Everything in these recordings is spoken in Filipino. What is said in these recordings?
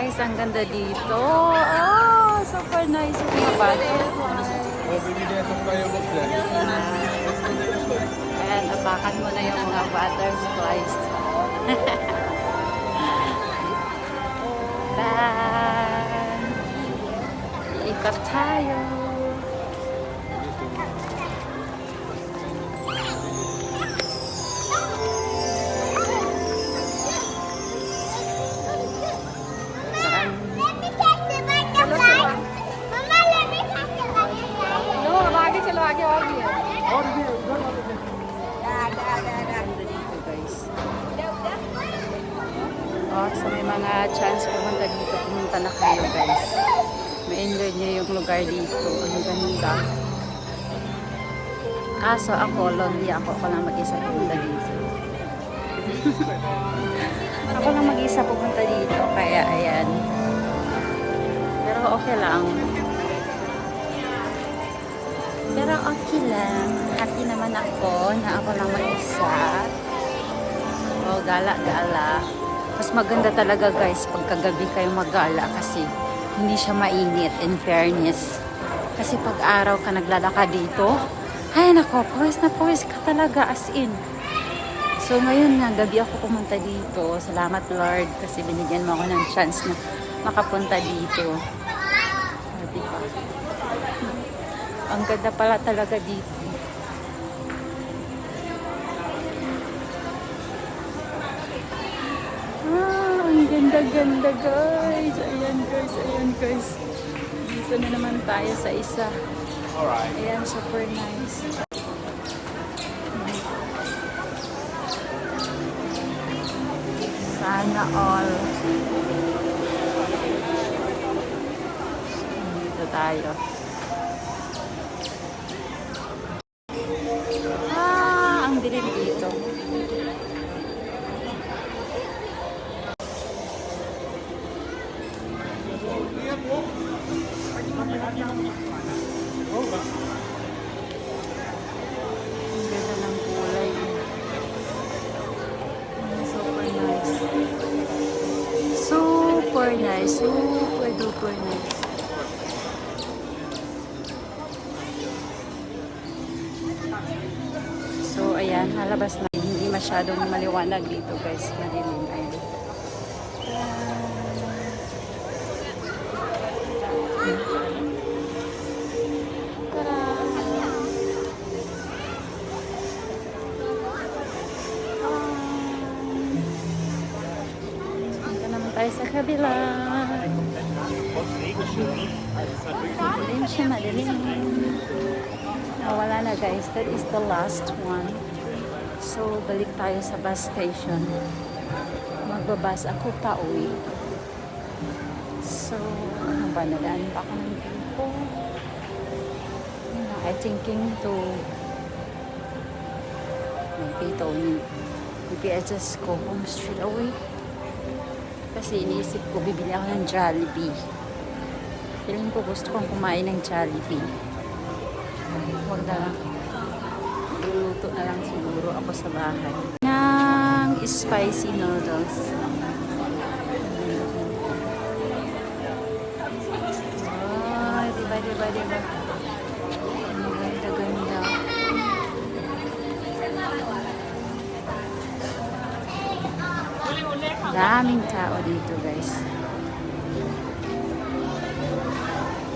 guys, ang ganda dito. Oh, super nice yung mga butterfly. Ayan, apakan mo na yung mga butterflies. Bye! Iikot tayo. Mga chance pumunta dito. Pumunta na kayo guys. Ma-enjoy niyo yung lugar dito. Ang ganda. Kaso ako, lonely ako. Ako lang mag-isa pumunta dito. ako lang mag-isa pumunta dito. Kaya ayan. Pero okay lang. Pero okay lang. Happy naman ako na ako lang mag-isa. O, gala-gala. Mas maganda talaga guys pagkagabi kayo maggala kasi hindi siya mainit in fairness. Kasi pag araw ka naglalakad dito, ay nako, pawis na pawis ka talaga as in. So ngayon nga, gabi ako pumunta dito. Salamat Lord kasi binigyan mo ako ng chance na makapunta dito. Diba? Ang ganda pala talaga dito. Ganda-ganda guys. Ayan guys, ayan guys. Dito na naman tayo sa isa. Alright. Ayan, super nice. Sana all. Dito tayo. Super nice. Super duper nice. So, ayan, halabas na. Hindi masyadong maliwanag dito, guys. Madilim. Ayan. Tayo sa kabila. Madilim siya, madilim. Ah, na guys. That is the last one. So, balik tayo sa bus station. Magbabas ako pa uwi. So, ano ba? Nadaan pa ako ng tempo. I thinking to maybe I just go home straight away. Kasi iniisip ko, bibili ako ng Jollibee. Feeling ko gusto kong kumain ng Jollibee. Huwag na lang. Luluto na lang siguro ako sa bahay. Ng spicy noodles. Oh, diba, diba, diba? Daming tao dito, guys.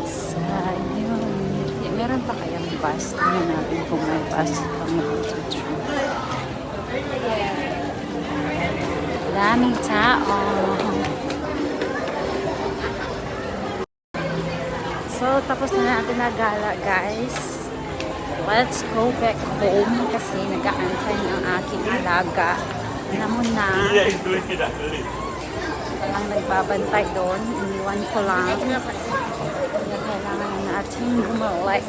Sayang. Meron pa kayang bus? Tingnan natin kung may bus pang mag-trip. Daming tao. So, tapos na natin na gala, guys. Let's go back home kasi nag-aantay ng aking alaga. Mo na, walang nagbabantay doon. Iniwan ko lang. Kaya kailangan natin bumalik.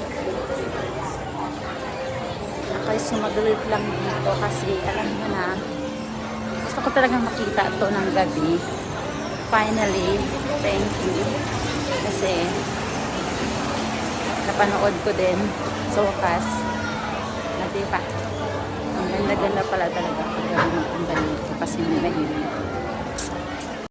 Ako'y sumagulit lang dito kasi alam mo na, gusto ko talagang makita to ng gabi. Finally, thank you. Kasi, napanood ko din sa wakas. Na diba? Ang ganda-ganda pala talaga magpunta dito kasi may mainit.